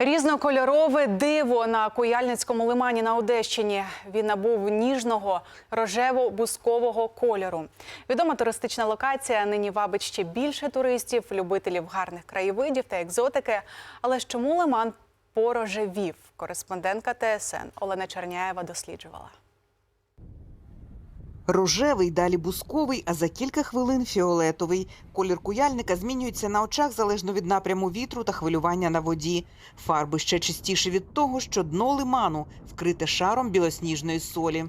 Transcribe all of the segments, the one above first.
Різнокольорове диво на Куяльницькому лимані на Одещині. Він набув ніжного рожево-бускового кольору. Відома туристична локація нині вабить ще більше туристів, любителів гарних краєвидів та екзотики. Але ж чому лиман порожевів? Кореспондентка ТСН Олена Черняєва досліджувала. Рожевий, далі бусковий, а за кілька хвилин фіолетовий. Колір куяльника змінюється на очах залежно від напряму вітру та хвилювання на воді. Фарби ще чистіші від того, що дно лиману вкрите шаром білосніжної солі.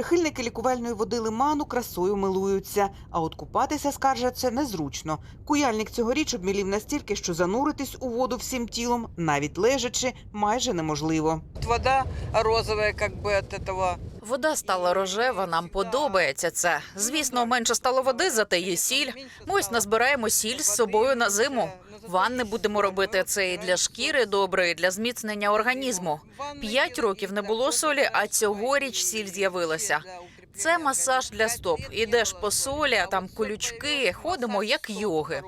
Прихильники лікувальної води лиману красою милуються, а от купатися скаржаться незручно. Куяльник цьогоріч обмілів настільки, що зануритись у воду всім тілом, навіть лежачи, майже неможливо. Вода розова, як би від этого. Вода стала рожева, нам подобається це. Звісно, менше стало води, зате є сіль. Ми ось назбираємо сіль з собою на зиму. Ванни будемо робити це і для шкіри добре, і для зміцнення організму. П'ять років не було солі, а цьогоріч сіль з'явилася. Це масаж для стоп. Ідеш по солі, а там колючки, ходимо як йоги.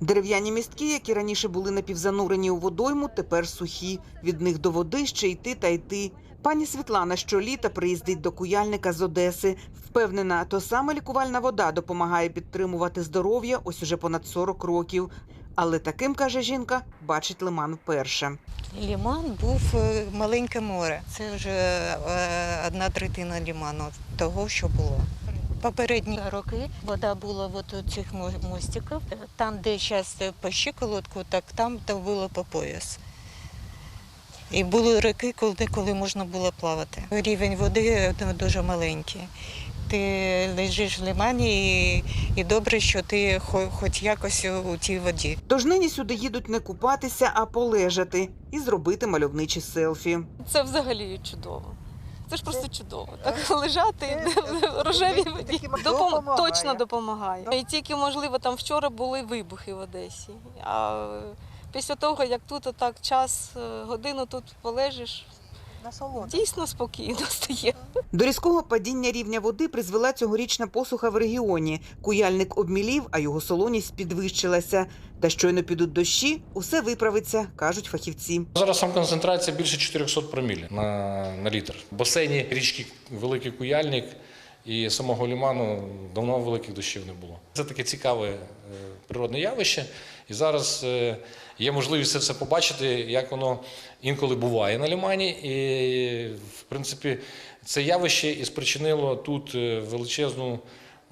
Дерев'яні містки, які раніше були напівзанурені у водойму, тепер сухі. Від них до води ще йти та йти. Пані Світлана щоліта приїздить до куяльника з Одеси. Впевнена, то саме лікувальна вода допомагає підтримувати здоров'я ось уже понад 40 років. Але таким, каже жінка, бачить лиман вперше. Ліман був е, маленьке море. Це вже е, одна третина ліману того, що було. Попередні роки вода була от у цих мо- мостиків. Там, де зараз по щиколотку, так там то було по пояс. І були роки, коли, коли можна було плавати. Рівень води ну, дуже маленький. Ти лежиш в лимані і, і добре, що ти хо- хоч якось у тій воді. Тож нині сюди їдуть не купатися, а полежати і зробити мальовничі селфі. Це взагалі чудово. Це ж просто чудово. Так лежати в рожевій воді Допом... точно допомагає. І тільки, можливо, там вчора були вибухи в Одесі. А після того, як тут отак час, е, годину тут полежиш, дійсно спокійно стає. До різкого падіння рівня води призвела цьогорічна посуха в регіоні. Куяльник обмілів, а його солоність підвищилася. Та щойно підуть дощі, усе виправиться, кажуть фахівці. Зараз там концентрація більше 400 проміль на, на літр. В басейні річки Великий Куяльник і самого ліману давно великих дощів не було. Це таке цікаве е, природне явище. І зараз е, є можливість це все побачити, як воно інколи буває на лімані. І, в принципі, це явище і спричинило тут е, величезну.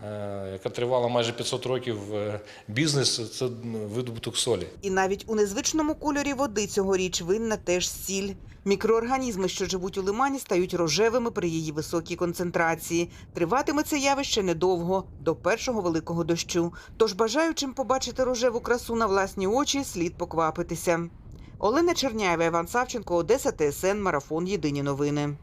Е, Яка тривала майже 500 років е, бізнес, це видобуток солі. І навіть у незвичному кольорі води цьогоріч винна теж сіль. Мікроорганізми, що живуть у лимані, стають рожевими при її високій концентрації. Триватиме це явище недовго, до першого великого дощу. Тож бажаючим побачити рожеву красу на власні очі слід поквапитися. Олена Черняєва, Іван Савченко, Одеса, ТСН, Марафон. Єдині новини.